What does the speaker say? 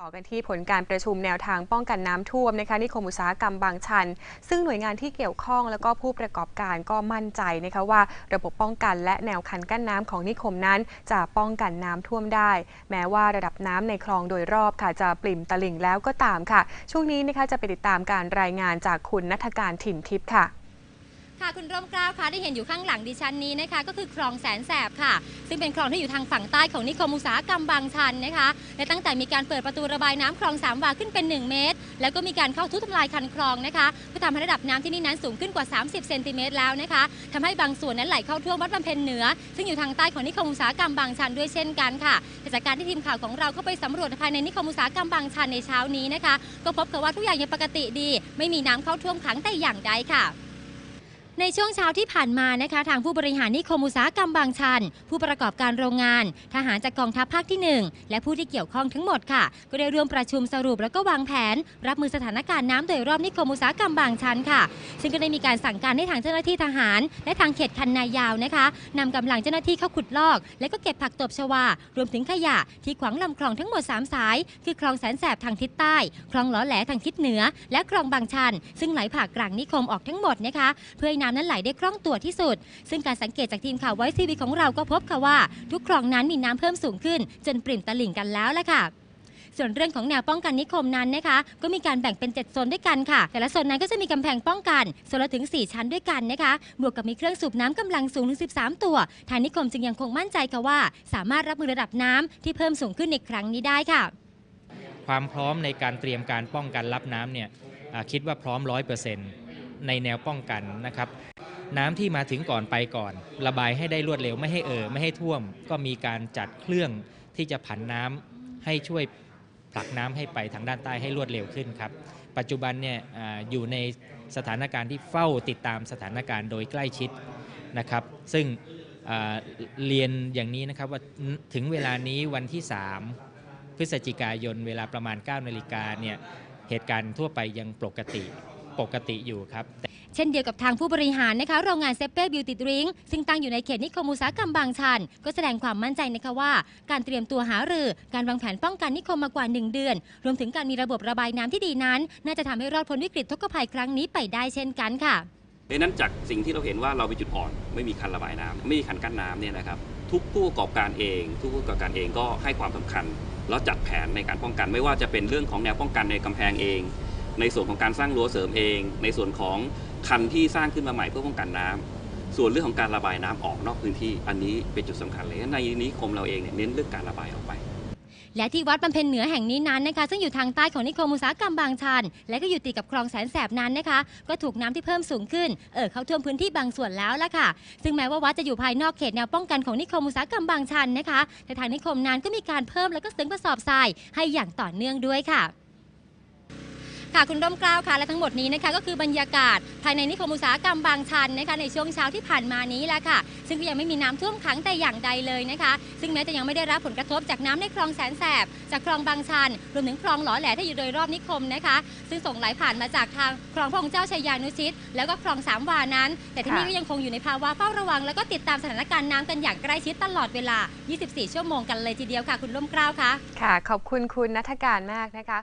ต่อกันที่ผลการประชุมแนวทางป้องกันน้ำท่วมนะคะนิคมอุตสาหกรรมบางชัน ซึ่งหน่วยงานที่เกี่ยวข้องแล้วก็ผู้ประกอบการก็มั่นใจนะคะว่า ระบบป้องกันและแนวคันกั้นน้ำของนิคมนั้น จะป้องกันน้ำท่วมได้ แม้ว่าระดับน้ำในคลองโดยรอบค่ะจะปริ่มตลิ่งแล้วก็ตามค่ะ ช่วงนี้นะคะจะไปติดตามการรายงานจากคุณนัทการถิ่นทิพย์ค่ะ ค่ะคุณร่มเกล้าคะที่เห็นอยู่ข้างหลังดิฉันนี้นะคะ ก็คือคลองแสนแสบค่ะ ซึ่งเป็นคลองที่อยู่ทางฝั่งใต้ของนิคมอุตสาหกรรมบางชันนะคะและตั้งแต่มีการเปิดประตูระบายน้ำคลองสามวาขึ้นเป็น 1 เมตร แล้วก็มีการเข้าทุบทำลายคันคลองนะคะเพื่อทำให้ระดับน้ำที่นี่นั้นสูงขึ้นกว่า 30 เซนติเมตรแล้วนะคะทำให้บางส่วนนั้นไหลเข้าท่วมวัดบำเพ็ญเหนือ ซึ่งอยู่ทางใต้ของนิคมอุตสาหกรรมบางชันด้วยเช่นกันค่ะแต่จากการที่ทีมข่าวของเราเข้าไปสำรวจภายในนิคมอุตสาหกรรมบางชันในเช้านี้นะคะ ก็พบกับว่าทุกอย่างยังปกติดี ไม่มีน้ำเข้าท่วมขังแต่อย่างใดค่ะ ในช่วงเช้าที่ผ่านมานะคะทางผู้บริหารนิคมอุตสาหกรรมบางชัน ผู้ประกอบการโรงงาน ทหารจากกองทัพภาคที่ 1 และผู้ที่เกี่ยวข้องทั้งหมดค่ะ ก็ได้ร่วมประชุมสรุปแล้วก็วางแผน รับมือสถานการณ์น้ำโดยรอบนิคมอุตสาหกรรมบางชันค่ะ ซึ่งก็ได้มีการสั่งการให้ทางเจ้าหน้าที่ทหาร และทางเขตคันนายาวนะคะนำกำลังเจ้าหน้าที่เข้าขุดลอก และก็เก็บผักตบชวารวมถึงขยะที่ขวางลำคลองทั้งหมด 3 สาย คือคลองแสนแสบทางทิศใต้ คลองหลอแหลทางทิศเหนือ และคลองบางชัน ซึ่งไหลผ่ากลางนิคมออกทั้งหมดนะคะ เพื่อน้ำนั้นไหลได้คล่องตัวที่สุด ซึ่งการสังเกตจากทีมข่าวไว้ทีวีของเราก็พบค่ะว่า ทุกคลองนั้นมีน้ำเพิ่มสูงขึ้น จนปริ่มตลิ่งกันแล้วแหละค่ะส่วนเรื่องของแนวป้องกันนิคมนั้นนะคะ ก็มีการแบ่งเป็น 7 โซนด้วยกันค่ะ แต่ละโซนนั้นก็จะมีกำแพงป้องกันโซนละถึง 4 ชั้นด้วยกันนะคะ บวกกับมีเครื่องสูบน้ำกำลังสูงถึง 13 ตัว ทางนิคมจึงยังคงมั่นใจค่ะว่า สามารถรับมือระดับน้ำที่เพิ่มสูงขึ้นในครั้งนี้ได้ค่ะ ความพร้อมในการเตรียมการป้องกันรับน้ำเนี่ยคิดว่าพร้อม 100% ในแนวป้องกันนะครับน้ำที่มาถึงก่อนไปก่อน ระบายให้ได้รวดเร็วไม่ให้เอ่อไม่ให้ท่วม ก็มีการจัดเครื่องที่จะผันน้ำให้ช่วยผลักน้ำให้ไปทางด้านใต้ให้รวดเร็วขึ้นครับ ปัจจุบันเนี่ยออยู่ในสถานการณ์ที่เฝ้าติดตามสถานการณ์โดยใกล้ชิดนะครับ ซึ่งเรียนอย่างนี้นะครับว่าถึงเวลานี้วันที่ 3 พฤศจิกายนเวลาประมาณ9นาฬิกาเนี่ยเหตุการณ์ทั่วไปยังปกติ ปกติอยู่ครับ เช่นเดียวกับทางผู้บริหารนะคะโรงงานเซเป้บิวตี้ดริงซึ่งตั้งอยู่ในเขตนิคมอุตสาหกรรมบางชัน ก็แสดงความมั่นใจนะคะว่า การเตรียมตัวหารือ การวางแผนป้องกันนิคมมากว่า 1 เดือน รวมถึงการมีระบบระบายน้ำที่ดีนั้น น่าจะทำให้รอดพ้นวิกฤตทุกภัยครั้งนี้ไปได้เช่นกันค่ะดังนั้นจากสิ่งที่เราเห็นว่าเราเป็นจุดอ่อน ไม่มีคันระบายน้ำไม่มีคันกั้นน้ำเนี่ยนะครับทุกผู้ประกอบการเอง ทุกผู้ประกอบการเองก็ให้ความสำคัญ แล้วจัดแผนในการป้องกันไม่ว่าจะเป็นเรื่องของแนวป้องกันในกำแพงเอง ในส่วนของการสร้างรั้วเสริมเอง ในส่วนของคันที่สร้างขึ้นมาใหม่เพื่อป้องกันน้ำส่วนเรื่องของการระบายน้ำออกนอกพื้นที่ อันนี้เป็นจุดสำคัญเลยในนิคมเราเองเนี่ยเน้นเรื่องการระบายออกไปและที่วัดบำเพ็ญเหนือแห่งนี้นั้นนะคะ ซึ่งอยู่ทางใต้ของนิคมอุตสาหกรรมบางชัน และก็อยู่ติดกับคลองแสนแสบนั้นนะคะ ก็ถูกน้ำที่เพิ่มสูงขึ้น เอ่อเข้าท่วมพื้นที่บางส่วนแล้วล่ะค่ะ ซึ่งแม้ว่าวัดจะอยู่ภายนอกเขตแนวป้องกันของนิคมอุตสาหกรรมบางชันนะคะแต่ทางนิคมนั้นก็มีการเพิ่มแล้วก็ซึ้งกระสอบทรายให้อย่างต่อเนื่องด้วยค่ะ ค่ะคุณร่มกล้าวค่ะและทั้งหมดนี้นะคะก็คือบรรยากาศภายในนิคมอุตสาหกรรมบางชันนะคะในช่วงเช้าที่ผ่านมานี้แหละค่ะ ซึ่งก็ยังไม่มีน้ำท่วมขังแต่อย่างใดเลยนะคะ ซึ่งแม้จะยังไม่ได้รับผลกระทบจากน้ำในคลองแสนแสบ จากคลองบางชัน รวมถึงคลองหล่อแหลที่อยู่โดยรอบนิคมนะคะ ซึ่งส่งไหลผ่านมาจากทางคลองพระองค์เจ้าชัยยานุชิต แล้วก็คลองสามวานั้น แต่ที่นี่ก็ยังคงอยู่ในภาวะเฝ้าระวัง แล้วก็ติดตามสถานการณ์น้ำกันอย่างใกล้ชิดตลอดเวลา 24 ชั่วโมงกันเลยทีเดียวค่ะ คุณร่มกล้าวค่ะค่ะ ขอบคุณคุณนัทการมากนะคะ